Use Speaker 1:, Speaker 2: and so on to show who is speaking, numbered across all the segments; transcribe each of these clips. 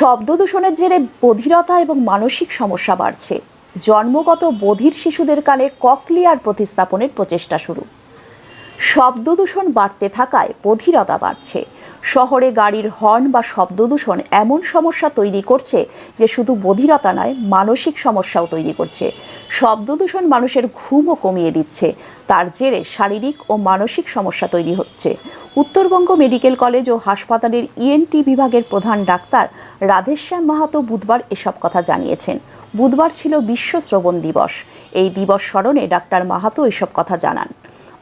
Speaker 1: শব্দ দূষণের জেরে বধিরতা এবং মানসিক সমস্যা বাড়ছে। জন্মগত বধির শিশুদের কানে ককলিয়ার প্রতিস্থাপনের প্রচেষ্টা শুরু। শব্দ দূষণ বাড়তে থাকায় বধিরতা বাড়ছে। শহরে গাড়ির হর্ন বা শব্দ দূষণ এমন সমস্যা তৈরি করছে যে শুধু বধিরতা নয়, মানসিক সমস্যাও তৈরি করছে। শব্দ দূষণ মানুষের ঘুমও কমিয়ে দিচ্ছে। তার জেরে শারীরিক ও মানসিক সমস্যা তৈরি হচ্ছে। উত্তরবঙ্গ মেডিকেল কলেজ ও হাসপাতালের ইএনটি বিভাগের প্রধান ডাক্তার রাধেশ্যাম মাহাতো বুধবার এসব কথা জানিয়েছেন। বুধবার ছিল বিশ্ব শ্রবণ দিবস। এই দিবস স্মরণে ডাক্তার মাহাতো এসব কথা জানান।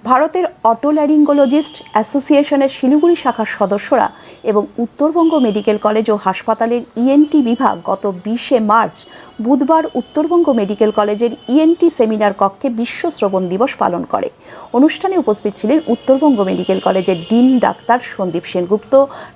Speaker 1: ভারতের অটোল্যারিঙ্গোলজিস্ট অ্যাসোসিয়েশনের শিলিগুড়ি শাখার সদস্যরা এবং উত্তরবঙ্গ মেডিকেল কলেজ ও হাসপাতালের ইএনটি বিভাগ গত বিশে মার্চ বুধবার উত্তরবঙ্গ মেডিকেল কলেজের ইএনটি সেমিনার কক্ষে বিশ্ব শ্রবণ দিবস পালন করে। অনুষ্ঠানে উপস্থিত ছিলেন উত্তরবঙ্গ মেডিকেল কলেজের ডিন ডাক্তার সন্দীপ সেনগুপ্ত,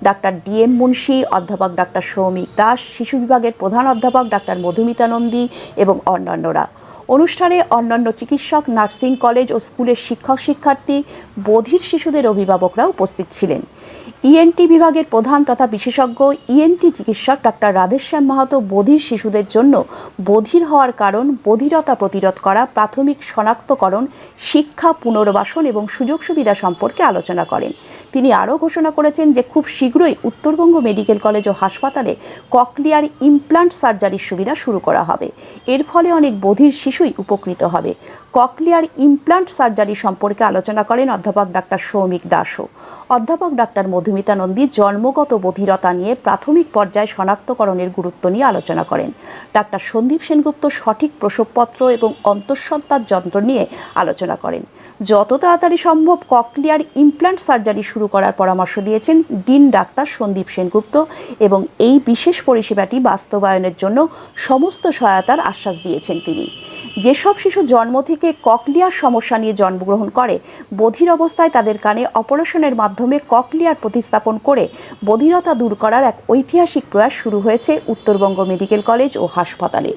Speaker 1: ডাক্তার ডিএম মুন্সি, অধ্যাপক ডাক্তার সৌমিক দাস, শিশু বিভাগের প্রধান অধ্যাপক ডাক্তার মধুমিতা নন্দী এবং অন্যান্যরা। অনুষ্ঠানে অন্যান্য চিকিৎসক নার্সিং কলেজ ও স্কুলের শিক্ষক শিক্ষার্থী বধির শিশুদের অভিভাবকরা উপস্থিত ছিলেন। ইএনটি বিভাগের প্রধান তথা বিশেষজ্ঞ ইএনটি চিকিৎসক ডাক্তার রাধেশ্যাম মাহাতো বধির শিশুদের জন্য বধির হওয়ার কারণ বধিরতা প্রতিরোধ করা, প্রাথমিক শনাক্তকরণ, শিক্ষা পুনর্বাসন এবং সুযোগ সুবিধা সম্পর্কে আলোচনা করেন। তিনি আরও ঘোষণা করেছেন যে খুব শীঘ্রই উত্তরবঙ্গ মেডিকেল কলেজ ও হাসপাতালে ককলিয়ার ইমপ্লান্ট সার্জারির সুবিধা শুরু করা হবে। এর ফলে অনেক বধির শিশুই উপকৃত হবে। ককলিয়ার ইমপ্লান্ট সার্জারি সম্পর্কে আলোচনা করেন অধ্যাপক ডাক্তার সৌমিক দাসও। অধ্যাপক ডাক্তার মধুমিতা নন্দী জন্মগত বধিরতা নিয়ে প্রাথমিক পর্যায়ে শনাক্তকরণের গুরুত্ব নিয়ে আলোচনা করেন। ডাক্তার সন্দীপ সেনগুপ্ত সঠিক প্রসবপত্র এবং অন্তঃসত্ত্বার যন্ত্র নিয়ে আলোচনা করেন। যত তাড়াতাড়ি সম্ভব ককলিয়ার ইমপ্লান্ট সার্জারি শুরু করার পরামর্শ দিয়েছেন ডিন ডাক্তার সন্দীপ সেনগুপ্ত এবং এই বিশেষ পরিষেবাটি বাস্তবায়নের জন্য সমস্ত সহায়তার আশ্বাস দিয়েছেন তিনি। যেসব শিশু জন্ম থেকে ককলিয়ার সমস্যা নিয়ে জন্মগ্রহণ করে, বধির অবস্থায় তাদের কানে অপারেশনের মাধ্যমে ককলিয়ার প্রতিস্থাপন করে বধিরতা দূর করার এক ঐতিহাসিক প্রয়াস শুরু হয়েছে উত্তরবঙ্গ মেডিকেল কলেজ ও হাসপাতালে।